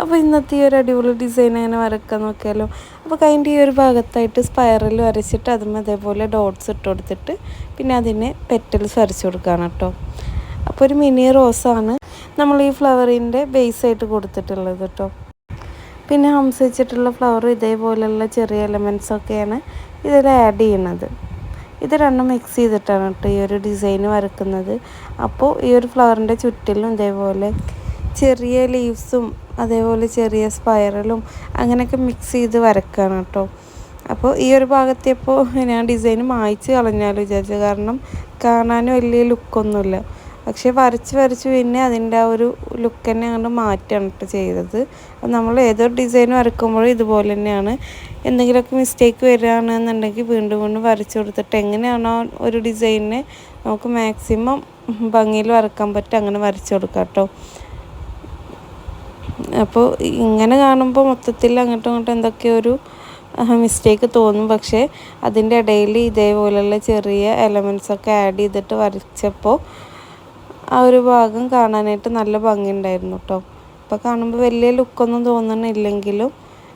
അപ്പോൾ ഇന്നത്തെ ഈ ഒരു അടിപൊളി ഡിസൈൻ അങ്ങനെ വരക്കാൻ നോക്കിയാലോ? അപ്പോൾ അതിന്റെ ഈ ഒരു ഭാഗത്തായിട്ട് സ്പൈറൽ വരച്ചിട്ട് അതും അതേപോലെ ഡോട്ട്സ് ഇട്ട് കൊടുത്തിട്ട് പിന്നെ അതിന് പെറ്റൽസ് വരച്ചു കൊടുക്കുകയാണ് കേട്ടോ. അപ്പോൾ ഒരു മിനി റോസാണ് നമ്മൾ ഈ ഫ്ലവറിന്റെ ബേസ് ആയിട്ട് കൊടുത്തിട്ടുള്ളത് കേട്ടോ. പിന്നെ ഹംസിച്ചിട്ടുള്ള ഫ്ലവർ ഇതേപോലെയുള്ള ചെറിയ എലമെൻസ് ഒക്കെയാണ് ഇതിൽ ആഡ് ചെയ്യുന്നത്. ഇത് രണ്ടും മിക്സ് ചെയ്തിട്ടാണ് കേട്ടോ ഈ ഒരു ഡിസൈൻ വരക്കുന്നത്. അപ്പോൾ ഈ ഒരു ഫ്ലവറിന്റെ ചുറ്റിലും ഇതേപോലെ ചെറിയ ലീവ്സും അതേപോലെ ചെറിയ സ്പൈറലും അങ്ങനെയൊക്കെ മിക്സ് ചെയ്ത് വരക്കുകയാണ് കേട്ടോ. അപ്പോൾ ഈ ഒരു ഭാഗത്തെപ്പോൾ ഞാൻ ഡിസൈൻ മായ്ച്ച് കളഞ്ഞാലും വിചാരിച്ചു കാരണം കാണാൻ വലിയ ലുക്കൊന്നുമില്ല പക്ഷേ വരച്ച് വരച്ച് പിന്നെ അതിന്റെ ആ ഒരു ലുക്ക് തന്നെ അങ്ങോട്ട് മാറ്റാണ് കേട്ടോ ചെയ്തത്. നമ്മൾ ഏതൊരു ഡിസൈൻ വരക്കുമ്പോഴും ഇതുപോലെ തന്നെയാണ്. എന്തെങ്കിലുമൊക്കെ മിസ്റ്റേക്ക് വരികയാണെന്നുണ്ടെങ്കിൽ വീണ്ടും വീണ്ടും വരച്ച് കൊടുത്തിട്ട് എങ്ങനെയാണോ ഒരു ഡിസൈനിനെ നമുക്ക് മാക്സിമം ഭംഗിയിൽ വരക്കാൻ പറ്റും അങ്ങനെ വരച്ച് കൊടുക്കാം കേട്ടോ. അപ്പോൾ ഇങ്ങനെ കാണുമ്പോൾ മൊത്തത്തിൽ അങ്ങോട്ടും ഇങ്ങോട്ടും എന്തൊക്കെയോ ഒരു മിസ്റ്റേക്ക് തോന്നും. പക്ഷേ അതിന്റെ ഇടയിൽ ഇതേപോലെയുള്ള ചെറിയ എലമെൻസൊക്കെ ആഡ് ചെയ്തിട്ട് വരച്ചപ്പോൾ ആ ഒരു ഭാഗം കാണാനായിട്ട് നല്ല ഭംഗിയുണ്ടായിരുന്നു കേട്ടോ അപ്പോൾ കാണുമ്പോൾ വലിയ ലുക്കൊന്നും തോന്നണില്ലെങ്കിലും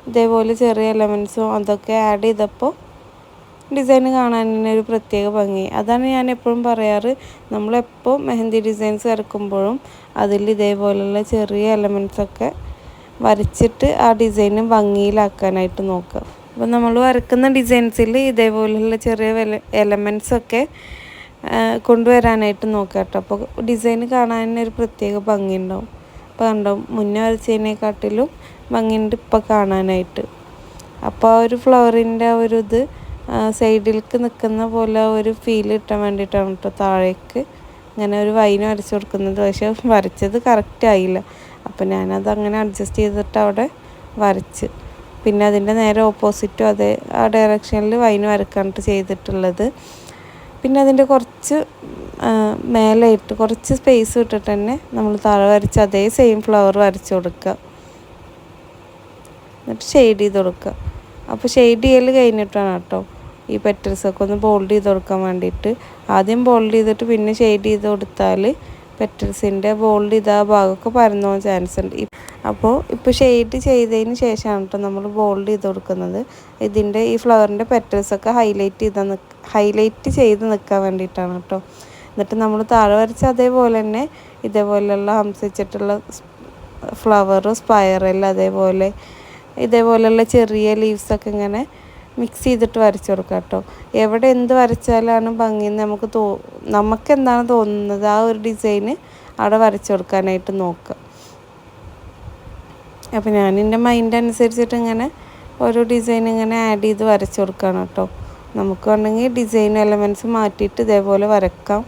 ഇതേപോലെ ചെറിയ എലമെൻസും അതൊക്കെ ആഡ് ചെയ്തപ്പോൾ ഡിസൈൻ കാണാൻ തന്നെ ഒരു പ്രത്യേക ഭംഗി. അതാണ് ഞാൻ എപ്പോഴും പറയാറ്. നമ്മളെപ്പോൾ മെഹന്തി ഡിസൈൻസ് വരക്കുമ്പോഴും അതിൽ ഇതേപോലെയുള്ള ചെറിയ എലമെൻസൊക്കെ വരച്ചിട്ട് ആ ഡിസൈന് ഭംഗിയിലാക്കാനായിട്ട് നോക്കുക. അപ്പോൾ നമ്മൾ വരക്കുന്ന ഡിസൈൻസിൽ ഇതേപോലെയുള്ള ചെറിയ എലമെൻസൊക്കെ കൊണ്ടുവരാനായിട്ട് നോക്കുക കേട്ടോ. അപ്പോൾ ഡിസൈൻ കാണാൻ തന്നെ ഒരു പ്രത്യേക ഭംഗിയുണ്ടാവും അപ്പോൾ കണ്ടോ മുന്നേ വരച്ചതിനെക്കാട്ടിലും ഭംഗിയുണ്ട് ഇപ്പോൾ കാണാനായിട്ട്. അപ്പോൾ ആ ഒരു ഫ്ലവറിന്റെ ഒരു ഇത് സൈഡിലേക്ക് നിൽക്കുന്ന പോലെ ഒരു ഫീൽ കിട്ടാൻ വേണ്ടിയിട്ടാണ് കേട്ടോ താഴേക്ക്. ഇങ്ങനെ ഒരു വൈന് വരച്ച് കൊടുക്കുന്നത്. പക്ഷേ വരച്ചത് കറക്റ്റ് ആയില്ല. അപ്പോൾ ഞാനത് അങ്ങനെ അഡ്ജസ്റ്റ് ചെയ്തിട്ട് അവിടെ വരച്ച്. പിന്നെ അതിന്റെ നേരെ ഓപ്പോസിറ്റും അതേ ആ ഡയറക്ഷനിൽ വൈന് വരക്കാനിട്ട് ചെയ്തിട്ടുള്ളത്. പിന്നെ അതിന്റെ കുറച്ച് മേലെയിട്ട് കുറച്ച് സ്പേസ് വിട്ടിട്ട് തന്നെ നമ്മൾ താഴെ വരച്ച് അതേ സെയിം ഫ്ലവർ വരച്ച് കൊടുക്കുക. എന്നിട്ട് ഷെയ്ഡ് ചെയ്ത് കൊടുക്കുക. അപ്പോൾ ഷെയ്ഡ് ചെയ്യൽ കഴിഞ്ഞിട്ടാണ് കേട്ടോ ഈ പെറ്റൽസൊക്കെ ഒന്ന് ബോൾഡ് ചെയ്ത് കൊടുക്കാൻ വേണ്ടിയിട്ട്. ആദ്യം ബോൾഡ് ചെയ്തിട്ട് പിന്നെ ഷെയ്ഡ് ചെയ്ത് കൊടുത്താൽ പെറ്റൽസിന്റെ ബോൾഡ് ചെയ്ത ആ ഭാഗമൊക്കെ പരന്നു പോകാൻ ചാൻസ് ഉണ്ട് അപ്പോൾ ഇപ്പോൾ ഷെയ്ഡ് ചെയ്തതിന് ശേഷമാണ് കേട്ടോ നമ്മൾ ബോൾഡ് ചെയ്ത് കൊടുക്കുന്നത്. ഇതിന്റെ ഈ ഫ്ലവറിന്റെ പെറ്റൽസൊക്കെ ഹൈലൈറ്റ് ചെയ്ത് ഹൈലൈറ്റ് ചെയ്ത് നിൽക്കാൻ വേണ്ടിയിട്ടാണ് കേട്ടോ എന്നിട്ട് നമ്മൾ താഴെ വരച്ച അതേപോലെ തന്നെ ഇതേപോലെയുള്ള ഹംസിച്ചിട്ടുള്ള ഫ്ലവറും സ്പൈറൽ അതേപോലെ ഇതേപോലെയുള്ള ചെറിയ ലീവ്സൊക്കെ ഇങ്ങനെ മിക്സ് ചെയ്തിട്ട് വരച്ചു കൊടുക്കുക കേട്ടോ. എവിടെ എന്ത് വരച്ചാലാണ് ഭംഗിയെന്ന് നമുക്ക് തോ നമുക്ക് എന്താണ് തോന്നുന്നത് ആ ഒരു ഡിസൈന് അവിടെ വരച്ചു കൊടുക്കാനായിട്ട് നോക്കുക. അപ്പോൾ ഞാൻ എന്റെ മൈൻഡ് അനുസരിച്ചിട്ട് ഇങ്ങനെ ഓരോ ഡിസൈൻ ഇങ്ങനെ ആഡ് ചെയ്ത് വരച്ചു കൊടുക്കുകയാണ് കേട്ടോ. നമുക്ക് വേണമെങ്കിൽ ഡിസൈൻ എലമെന്റ്സ് മാറ്റിയിട്ട് ഇതേപോലെ വരക്കാം.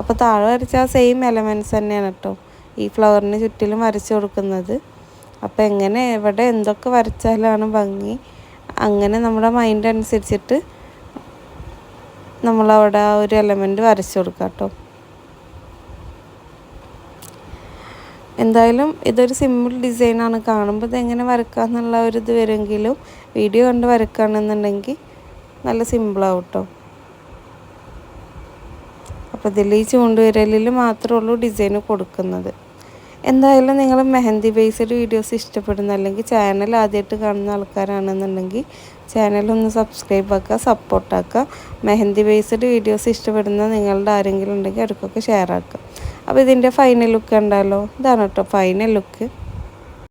അപ്പോൾ താഴെ വരച്ച ആ സെയിം എലമെന്റ്സ് തന്നെയാണ് കേട്ടോ ഈ ഫ്ലവറിന് ചുറ്റിലും വരച്ചു കൊടുക്കുന്നത്. അപ്പോൾ എങ്ങനെ എവിടെ എന്തൊക്കെ വരച്ചാലാണ് ഭംഗി അങ്ങനെ നമ്മുടെ മൈൻഡ് അനുസരിച്ചിട്ട് നമ്മളവിടെ ആ ഒരു എലമെന്റ് വരച്ചു കൊടുക്കാം കേട്ടോ എന്തായാലും ഇതൊരു സിമ്പിൾ ഡിസൈനാണ് കാണുമ്പോൾ ഇതെങ്ങനെ വരക്കാമെന്നുള്ള ഒരു ഇത് വരുമെങ്കിലും വീഡിയോ കണ്ട് വരക്കുകയാണെന്നുണ്ടെങ്കിൽ നല്ല സിമ്പിളാവും കേട്ടോ അപ്പോൾ ഇതിൽ ഈ ചൂണ്ടുവിരലിൽ മാത്രമേ ഉള്ളൂ ഡിസൈന് കൊടുക്കുന്നത്. എന്തായാലും നിങ്ങൾ മെഹന്തി ബേസ്ഡ് വീഡിയോസ് ഇഷ്ടപ്പെടുന്ന അല്ലെങ്കിൽ ചാനൽ ആദ്യമായിട്ട് കാണുന്ന ആൾക്കാരാണെന്നുണ്ടെങ്കിൽ ചാനലൊന്ന് സബ്സ്ക്രൈബ് ആക്കുക സപ്പോർട്ടാക്കുക മെഹന്തി ബേസ്ഡ് വീഡിയോസ് ഇഷ്ടപ്പെടുന്ന നിങ്ങളുടെ ആരെങ്കിലും ഉണ്ടെങ്കിൽ അവർക്കൊക്കെ ഷെയർ ആക്കുക. അപ്പോൾ ഇതിന്റെ ഫൈനൽ ലുക്ക് ഉണ്ടല്ലോ ഇതാണ് കേട്ടോ ഫൈനൽ ലുക്ക്